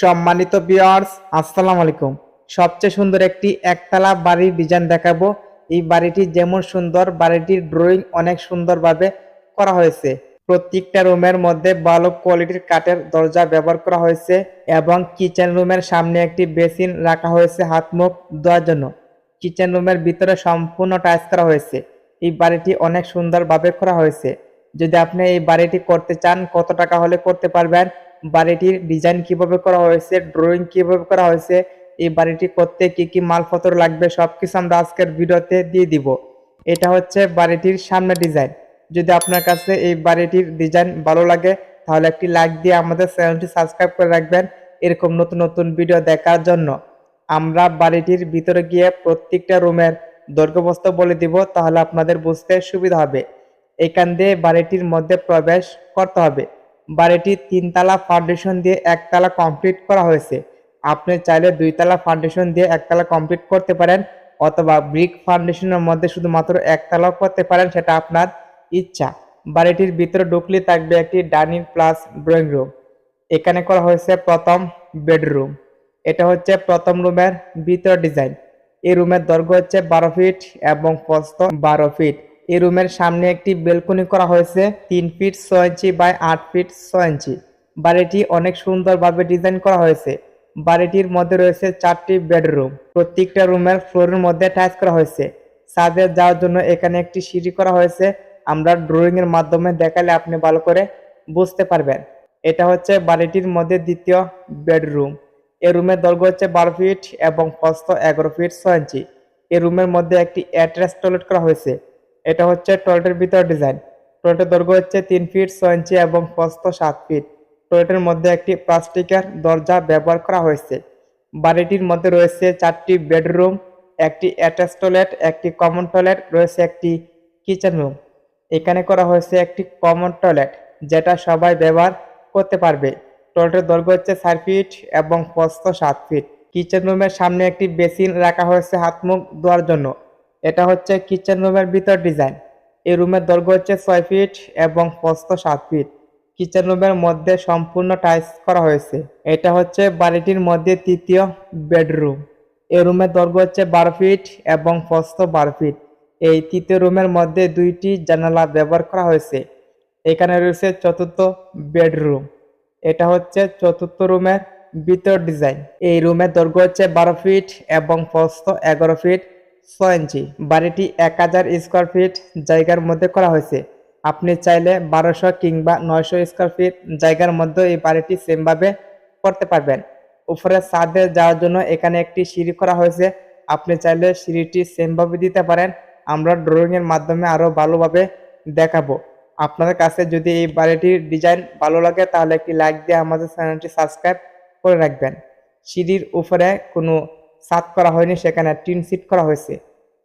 সম্মানিত বিয়ার্স আসসালাম আলাইকুম। সবচেয়ে সুন্দর একটি একতলা বাড়ির ডিজাইন দেখাবো। এই বাড়িটি যেমন সুন্দর, বাড়িটির ড্রয়িং অনেক সুন্দরভাবে করা হয়েছে। প্রত্যেকটা রুমের মধ্যে ভালো কোয়ালিটির কাঠের দরজা ব্যবহার করা হয়েছে এবং কিচেন রুমের সামনে একটি বেসিন রাখা হয়েছে হাত মুখ ধোয়ার জন্য। কিচেন রুমের ভিতরে সম্পূর্ণ টাইলস করা হয়েছে। এই বাড়িটি অনেক সুন্দরভাবে করা হয়েছে। যদি আপনি এই বাড়িটি করতে চান, কত টাকা হলে করতে পারবেন? বাড়িটির ডিজাইন কীভাবে করা হয়েছে ড্রয়িং কীভাবে করা হয়েছে, এই বাড়িটি করতে কি কি মালপত্র লাগবে সব কিছু আমরা আজকের ভিডিওতে দিয়ে দিব। এটা হচ্ছে বাড়িটির সামনে ডিজাইন যদি আপনার কাছে এই বাড়িটির ডিজাইন ভালো লাগে, তাহলে একটি লাইক দিয়ে আমাদের চ্যানেলটি সাবস্ক্রাইব করে রাখবেন। এরকম নতুন নতুন ভিডিও দেখার জন্য। আমরা বাড়িটির ভিতরে গিয়ে প্রত্যেকটা রুমের দৈর্ঘ্যবস্ত বলে দিব, তাহলে আপনাদের বুঝতে সুবিধা হবে। এখান দিয়ে বাড়িটির মধ্যে প্রবেশ করতে হবে। বাড়িটি তিনতলা ফাউন্ডেশন দিয়ে একতলা কমপ্লিট করা হয়েছে। আপনি চাইলে দুইতলা ফাউন্ডেশন দিয়ে একতলা কমপ্লিট করতে পারেন, অথবা ব্রিক ফাউন্ডেশনের মধ্যে শুধুমাত্র একতলাও করতে পারেন, সেটা আপনার ইচ্ছা। বাড়িটির ভিতরে ঢুকলে থাকবে একটি ডাইনিং প্লাস ড্রয়িং রুম এখানে করা হয়েছে প্রথম বেডরুম এটা হচ্ছে প্রথম রুমের ভিতর ডিজাইন এই রুমের দৈর্ঘ্য হচ্ছে বারো ফিট এবং প্রস্থ বারো ফিট এই রুমের সামনে একটি বেলকনি করা হয়েছে, তিন ফিট ছয় ইঞ্চি বাই আট ফিট ছয় ইঞ্চি। বাড়িটি অনেক সুন্দরভাবে ডিজাইন করা হয়েছে। বাড়িটির মধ্যে রয়েছে চারটি বেডরুম। প্রত্যেকটা রুমের ফ্লোরের মধ্যে টাচ করা হয়েছে। ছাদে যাওয়ার জন্য এখানে একটি সিঁড়ি করা হয়েছে। আমরা ড্রয়িং এর মাধ্যমে দেখালে আপনি ভালো করে বুঝতে পারবেন। এটা হচ্ছে বাড়িটির মধ্যে দ্বিতীয় বেডরুম। এই রুমের দৈর্ঘ্য হচ্ছে বারো ফিট এবং প্রস্থ এগারো ফিট ছয় ইঞ্চি। এই রুমের মধ্যে একটি অ্যাট্রাস টয়লেট করা হয়েছে। এটা হচ্ছে টয়লেটের ভিতর ডিজাইন। টয়লেটের দৈর্ঘ্য হচ্ছে তিন ফিট, ছয় ইঞ্চি এবং প্রস্থ সাত ফিট। টয়লেটের মধ্যে একটি প্লাস্টিকের দরজা ব্যবহার করা হয়েছে। বাড়িটির মধ্যে রয়েছে চারটি বেডরুম, একটি অ্যাটাচ টয়লেট, একটি কমন টয়লেট, রয়েছে একটি কিচেন রুম। এখানে করা হয়েছে একটি কমন টয়লেট, যেটা সবাই ব্যবহার করতে পারবে। টয়লেটের দৈর্ঘ্য হচ্ছে চার ফিট এবং প্রস্থ সাত ফিট। কিচেন রুমের সামনে একটি বেসিন রাখা হয়েছে হাত মুখ ধোয়ার জন্য। এটা হচ্ছে কিচেন রুমের ভিতর ডিজাইন এই রুমের দৈর্ঘ্য হচ্ছে ছয় ফিট এবং প্রস্থ সাত ফিট কিচেন রুমের মধ্যে সম্পূর্ণ টাইলস করা হয়েছে। এটা হচ্ছে বাড়িটির মধ্যে তৃতীয় বেডরুম এই রুমের দৈর্ঘ্য হচ্ছে বারো ফিট এবং প্রস্থ বারো ফিট এই তৃতীয় রুমের মধ্যে দুইটি জানালা ব্যবহার করা হয়েছে। এখানে রয়েছে চতুর্থ বেডরুম এটা হচ্ছে চতুর্থ রুমের ভিতর ডিজাইন এই রুমের দৈর্ঘ্য হচ্ছে বারো ফিট এবং প্রস্থ এগারো ফিট ছয় ইঞ্চি। বাড়িটি এক হাজার স্কোয়ার ফিট জায়গার মধ্যে করা হয়েছে। আপনি চাইলে বারোশো কিংবা নয়শো স্কোয়ার ফিট জায়গার মধ্যে এই বাড়িটি সেমভাবে করতে পারবেন। উপরে ছাদে যাওয়ার জন্য এখানে একটি সিঁড়ি করা হয়েছে। আপনি চাইলে সিঁড়িটি সেমভাবে দিতে পারেন। আমরা ড্রয়িং এর মাধ্যমে আরও ভালোভাবে দেখাবো। আপনাদের কাছে যদি এই বাড়িটির ডিজাইন ভালো লাগে, তাহলে একটি লাইক দিয়ে আমাদের চ্যানেলটি সাবস্ক্রাইব করে রাখবেন। সিঁড়ির উপরে কোনো ছাদ করা হয়নি, সেখানে টিন সিট করা হয়েছে।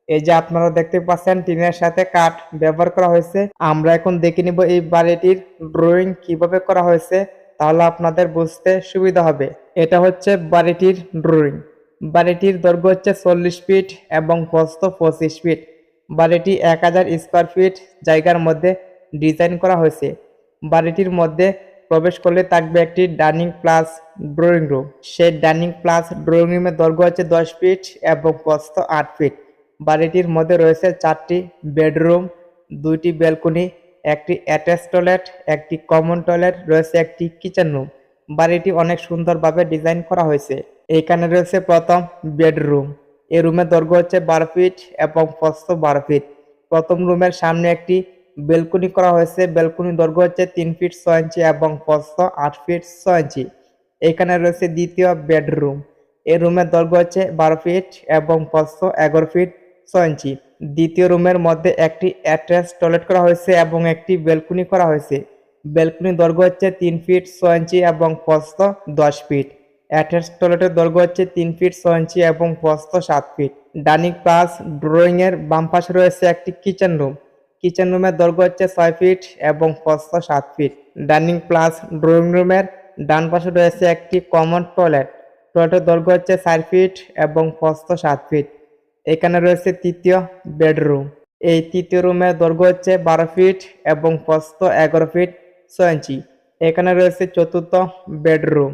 এই যে আপনারা দেখতে পাচ্ছেন, টিনের সাথে কাঠ ব্যবহার করা হয়েছে। আমরা এখন দেখে নিব এই বাড়িটির ড্রয়িং কীভাবে করা হয়েছে, তাহলে আপনাদের বুঝতে সুবিধা হবে। এটা হচ্ছে বাড়িটির ড্রয়িং বাড়িটির দৈর্ঘ্য হচ্ছে চল্লিশ ফিট এবং প্রস্থ পঁচিশ ফিট। বাড়িটি এক হাজার স্কোয়ার ফিট জায়গার মধ্যে ডিজাইন করা হয়েছে। বাড়িটির মধ্যে প্রবেশ করলে থাকবে একটি ডাইনিং প্লাস ড্রয়িং রুম। সেই ডাইনিং প্লাস ড্রয়িং রুমের দৈর্ঘ্য হচ্ছে দশ ফিট এবং প্রস্থ আট ফিট। বাড়িটির মধ্যে রয়েছে চারটি বেডরুম, দুইটি ব্যালকনি, একটি অ্যাটাচ টয়লেট, একটি কমন টয়লেট, রয়েছে একটি কিচেন রুম। বাড়িটি অনেক সুন্দরভাবে ডিজাইন করা হয়েছে। এখানে রয়েছে প্রথম বেডরুম। এই রুমের দৈর্ঘ্য হচ্ছে বারো ফিট এবং প্রস্থ বারো ফিট। প্রথম রুমের সামনে একটি বেলকনি করা হয়েছে। বেলকনি দৈর্ঘ্য হচ্ছে তিন ফিট ছয় ইঞ্চি এবং প্রস্থ আট ফিট ছয় ইঞ্চি। এখানে রয়েছে দ্বিতীয় বেডরুম। এই রুমের দৈর্ঘ্য হচ্ছে বারো ফিট এবং প্রস্থ এগারো ফিট ছয় ইঞ্চি। দ্বিতীয় রুমের মধ্যে একটি অ্যাটাচ টয়লেট করা হয়েছে এবং একটি বেলকনি করা হয়েছে। বেলকনি দৈর্ঘ্য হচ্ছে তিন ফিট ছয় ইঞ্চি এবং প্রস্থ দশ ফিট। অ্যাটাচ টয়লেটের দৈর্ঘ্য হচ্ছে তিন ফিট ছয় ইঞ্চি এবং প্রস্থ সাত ফিট। ডাইনিং প্লাস ড্রয়িং এর বাম পাশে রয়েছে একটি কিচেন রুম। কিচেন রুমের দৈর্ঘ্য হচ্ছে ছয় ফিট এবং প্রস্থ সাত ফিট। ডাইনিং প্লাস ড্রয়িং রুমের ডান পাশে রয়েছে একটি কমন টয়লেট। টয়লেটের দৈর্ঘ্য হচ্ছে চার ফিট এবং প্রস্থ সাত ফিট। এখানে রয়েছে তৃতীয় বেডরুম। এই তৃতীয় রুমের দৈর্ঘ্য হচ্ছে বারো ফিট এবং প্রস্থ এগারো ফিট ছয় ইঞ্চি। এখানে রয়েছে চতুর্থ বেডরুম।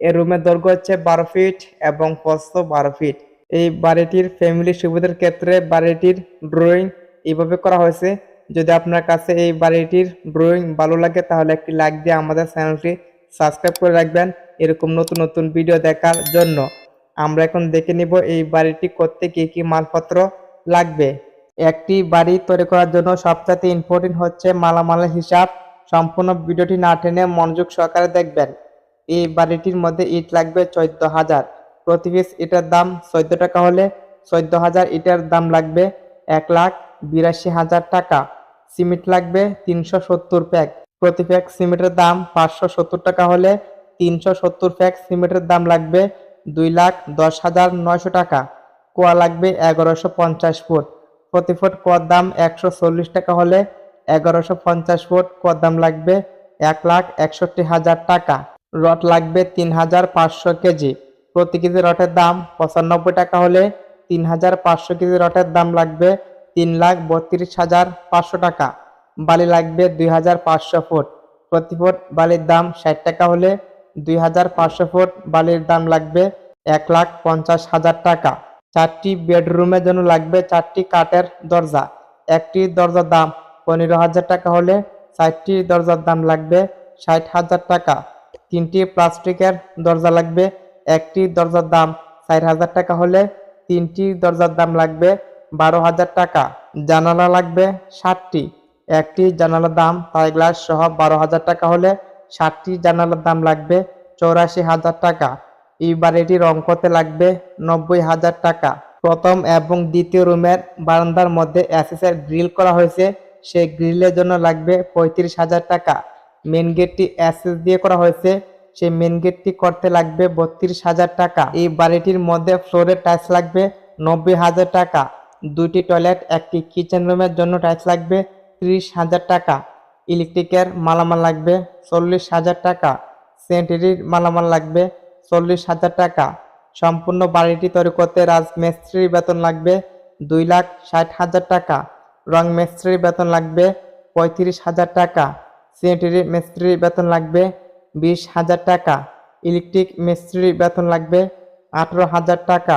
এই রুমের দৈর্ঘ্য হচ্ছে বারো ফিট এবং প্রস্থ বারো ফিট। এই বাড়িটির ফ্যামিলি সুবিধার ক্ষেত্রে বাড়িটির ড্রয়িং এইভাবে করা হয়েছে। যদি আপনার কাছে এই বাড়িটির ড্রয়িং ভালো লাগে, তাহলে একটি লাইক দিয়ে আমাদের চ্যানেলটি সাবস্ক্রাইব করে রাখবেন। এরকম নতুন নতুন ভিডিও দেখার জন্য। আমরা এখন দেখে নিব এই বাড়িটি করতে কি কি মালপত্র লাগবে। একটি বাড়ি তৈরি করার জন্য সবচেয়ে ইম্পর্টেন্ট হচ্ছে মালামালের হিসাব। সম্পূর্ণ ভিডিওটি না টেনে মনোযোগ সহকারে দেখবেন। এই বাড়িটির মধ্যে ইট লাগবে চোদ্দ হাজার প্রতি পিস ইটের দাম চোদ্দ টাকা হলে চোদ্দ হাজার ইটার দাম লাগবে এক লাখ। বিরাশি হাজার টাকা। সিমেন্ট লাগবে তিনশো সত্তর প্যাক। প্রতি প্যাক সিমেন্টের দাম পাঁচশো সত্তর টাকা হলে তিনশো সত্তর প্যাক সিমেন্টের দাম লাগবে দুই লাখ দশ হাজার নয়শো টাকা। কোয়া লাগবে এগারোশো পঞ্চাশ ফুট। প্রতি ফুট কোয়ার দাম একশো চল্লিশ টাকা হলে এগারোশো পঞ্চাশ ফুট কোয়ার দাম লাগবে এক লাখ একষট্টি হাজার টাকা। রড লাগবে তিন হাজার পাঁচশো কেজি। প্রতি কেজি রটের দাম পঁচানব্বই টাকা হলে তিন হাজার পাঁচশো কেজি রটের দাম লাগবে তিন লাখ বত্রিশ হাজার পাঁচশো টাকা। বালি লাগবে দুই হাজার পাঁচশো ফুট। প্রতি ফুট বালির দাম ষাট টাকা হলে দুই হাজার পাঁচশো ফুট বালির দাম লাগবে এক লাখ পঞ্চাশ হাজার টাকা। চারটি বেডরুমের জন্য লাগবে চারটি কাঠের দরজা। একটি দরজার দাম পনেরো হাজার টাকা হলে চারটি দরজার দাম লাগবে ষাট হাজার টাকা। তিনটি প্লাস্টিকের দরজা লাগবে একটি দরজার দাম ষাট হাজার টাকা হলে তিনটি দরজার দাম লাগবে বারো হাজার টাকা। জানালা লাগবে ষাটটি। একটি জানালার দাম থাই গ্লাস সহ বারো হাজার টাকা হলে ষাটটি জানালার দাম লাগবে চৌরাশি হাজার টাকা। এই বাড়িটি রং করতে লাগবে নব্বই হাজার টাকা। প্রথম এবং দ্বিতীয় রুমের বারান্দার মধ্যে অ্যাসেসের গ্রিল করা হয়েছে। সেই গ্রিলের জন্য লাগবে পঁয়ত্রিশ হাজার টাকা। মেন গেটটি অ্যাসেস দিয়ে করা হয়েছে। সেই মেন গেটটি করতে লাগবে বত্রিশ হাজার টাকা। এই বাড়িটির মধ্যে ফ্লোরের টাইলস লাগবে নব্বই হাজার টাকা। দুটি টয়লেট, একটি কিচেন রুমের জন্য টাইলস লাগবে ত্রিশ হাজার টাকা। ইলেকট্রিকের মালামাল লাগবে চল্লিশ হাজার টাকা। সেন্টারির মালামাল লাগবে চল্লিশ হাজার টাকা। সম্পূর্ণ বাড়িটি তৈরি করতে রাজমিস্ত্রির বেতন লাগবে দুই লাখ ষাট হাজার টাকা। রং মিস্ত্রির বেতন লাগবে পঁয়ত্রিশ হাজার টাকা। সেন্টারি মিস্ত্রির বেতন লাগবে বিশ হাজার টাকা। ইলেকট্রিক মিস্ত্রির বেতন লাগবে আঠারো হাজার টাকা।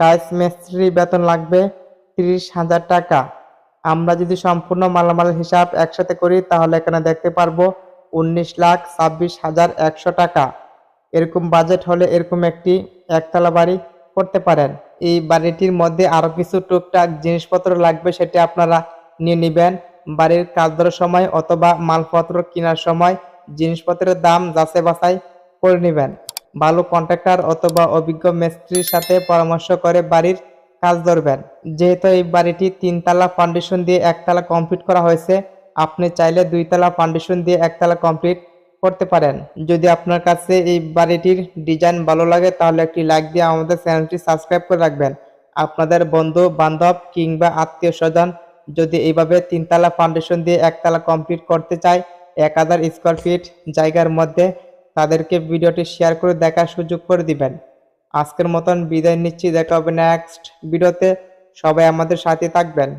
টাইলস মিস্ত্রির বেতন লাগবে তিরিশ হাজার টাকা। আমরা যদি সম্পূর্ণ মালামাল হিসাব একসাথে করি, তাহলে এখানে দেখতে পারব উনিশ লাখ ছাব্বিশ হাজার একশো টাকা। এরকম বাজেট হলে এরকম একটি একতলা বাড়ি করতে পারেন। এই বাড়িটির মধ্যে আরও কিছু টুকটাক জিনিসপত্র লাগবে, সেটা আপনারা নিয়ে নেবেন। বাড়ির কাজ ধরার সময় অথবা মালপত্র কেনার সময় জিনিসপত্রের দাম যাচাই বাছাই করে নেবেন। ভালো কন্ট্রাক্টর অথবা অভিজ্ঞ মিস্ত্রির সাথে পরামর্শ করে বাড়ির কাজ ধরবেন। যেহেতু এই বাড়িটি তিনতলা ফাউন্ডেশন দিয়ে একতলা কমপ্লিট করা হয়েছে, আপনি চাইলে দুইতলা ফাউন্ডেশন দিয়ে একতলা কমপ্লিট করতে পারেন। যদি আপনার কাছে এই বাড়িটির ডিজাইন ভালো লাগে, তাহলে একটি লাইক দিয়ে আমাদের চ্যানেলটি সাবস্ক্রাইব করে রাখবেন। আপনাদের বন্ধু, বান্ধব কিংবা আত্মীয় স্বজন যদি এইভাবে তিনতলা ফাউন্ডেশন দিয়ে একতলা কমপ্লিট করতে চায়, এক হাজার স্কোয়ার ফিট জায়গার মধ্যে তাদেরকে ভিডিওটি শেয়ার করে দেখার সুযোগ করে দিবেন। আজকের মতন বিদায় নিচ্ছি দেখা হবে নেক্সট ভিডিওতে সবাই আমাদের সাথে থাকবেন।